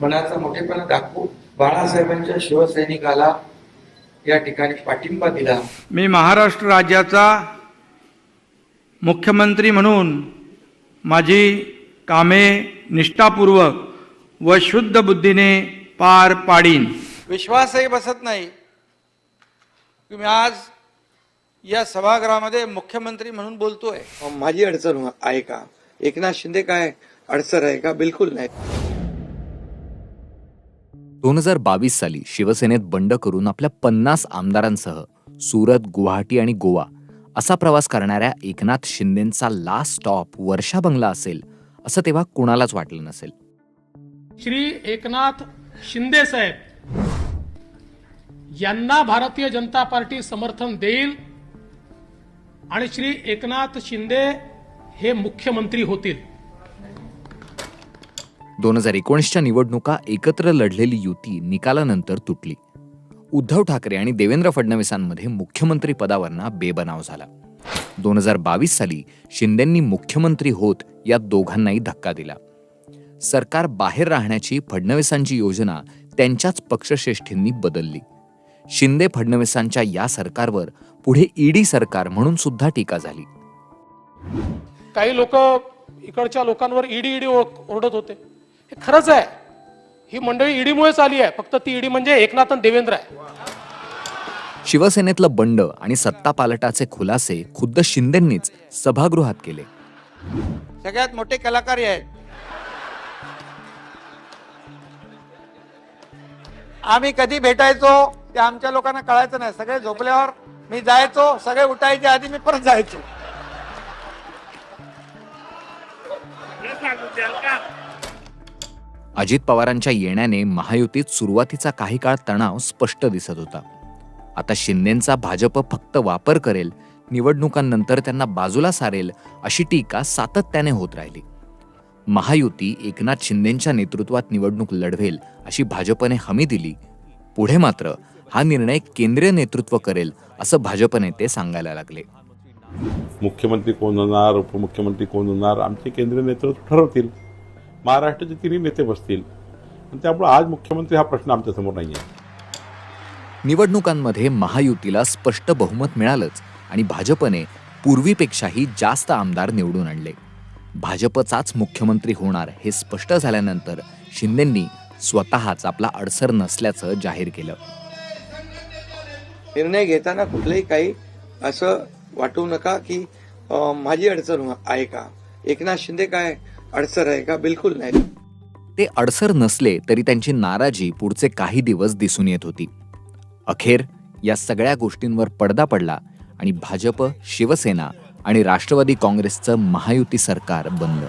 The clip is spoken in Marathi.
मनाचा मोठेपणा दाखवून बाळासाहेबांच्या शिवसैनिकाला या ठिकाणी पाठिंबा दिला. मी महाराष्ट्र राज्याचा मुख्यमंत्री म्हणून माझी कामे निष्ठापूर्वक व शुद्ध बुद्धीने पार पाडीन. विश्वासही बसत नाही. की मी आज या सभागृहामध्ये मुख्यमंत्री म्हणून बोलतोय. माझी अडचण आहे का? एकनाथ शिंदे काय अडचण आहे का? बिलकुल नाही. दोन हजार बावीस साली शिवसेनेत बंड करून आपल्या पन्नास आमदारांसह सुरत गुवाहाटी आणि गोवा असा प्रवास करणाऱ्या एकनाथ शिंदेंचा लास्ट स्टॉप वर्षा बंगला असेल असं तेव्हा कुणालाच वाटलं नसेल. श्री एकनाथ शिंदे साहेब यांना भारतीय जनता पार्टी समर्थन देईल आणि श्री एकनाथ शिंदे हे मुख्यमंत्री होतील. दोन हजार एकोणीसच्या निवडणुका एकत्र लढलेली युती निकालानंतर तुटली. उद्धव ठाकरे आणि देवेंद्र फडणवीसांमध्ये मुख्यमंत्री पदावरना बेबनाव झाला. दोन हजार बावीस साली शिंदेंनी मुख्यमंत्री होत या दोघांनाही धक्का दिला. सरकार बाहेर राहण्याची फडणवीसांची योजना त्यांच्याच पक्षश्रेष्ठींनी बदलली. शिंदे फडणवीसांच्या या सरकारवर पुढे ईडी सरकार म्हणून सुद्धा टीका झाली. काही लोक इकडच्या लोकांवर ईडी ईडी ओरडत होते. हे खरंच आहे. ही मंडळी ईडीमुळेच आली आहे. फक्त ती ईडी म्हणजे एकनाथ आणि देवेंद्र आहे. शिवसेनेतलं बंड आणि सत्ता पालटाचे खुलासे खुद्द शिंदेंनीच सभागृहात केले. सगळ्यात मोठे कलाकार हे आहेत. आम्ही कधी भेटायचो ते आमच्या लोकांना कळायचं नाही. सगळे झोपल्यावर मी जायचो सगळे उठायच्या आधी मी परत जायचो. अजित पवारांच्या येण्याने महायुतीत सुरुवातीचा काही काळ तणाव स्पष्ट दिसत होता. आता शिंदेंचा भाजप फक्त वापर करेल निवडणुकांनंतर त्यांना बाजूला सारेल अशी टीका सातत्याने होत राहिली. महायुती एकनाथ शिंदेंच्या नेतृत्वात निवडणूक लढवेल अशी भाजपने हमी दिली. पुढे मात्र हा निर्णय केंद्रीय नेतृत्व करेल असं भाजप नेते सांगायला लागले. मुख्यमंत्री कोण होणार उपमुख्यमंत्री कोण होणार आमचे केंद्रीय नेतृत्व ठरवतील. महाराष्ट्राचे तिन्ही नेते बसतील. आणि त्यामुळे आज मुख्यमंत्री हा प्रश्न आमच्यासमोर नाही आहे निवडणुकांमध्ये महायुतीला स्पष्ट बहुमत मिळालंच आणि भाजपने पूर्वीपेक्षाही जास्त आमदार निवडून आणले. भाजपचाच मुख्यमंत्री होणार हे स्पष्ट झाल्यानंतर शिंदेंनी स्वतःच आपला अडसर नसल्याचं जाहीर केलं. निर्णय घेताना कुठलंही काही असं वाटू नका की माझी अडचण आहे का? एकनाथ शिंदे काय अडचण आहे का? बिलकुल नाही. ते अडसर नसले तरी त्यांची नाराजी पुढचे काही दिवस दिसून येत होती. अखेर या सगळ्या गोष्टींवर पडदा पडला आणि भाजप शिवसेना आणि राष्ट्रवादी काँग्रेसचं महायुती सरकार बनलं.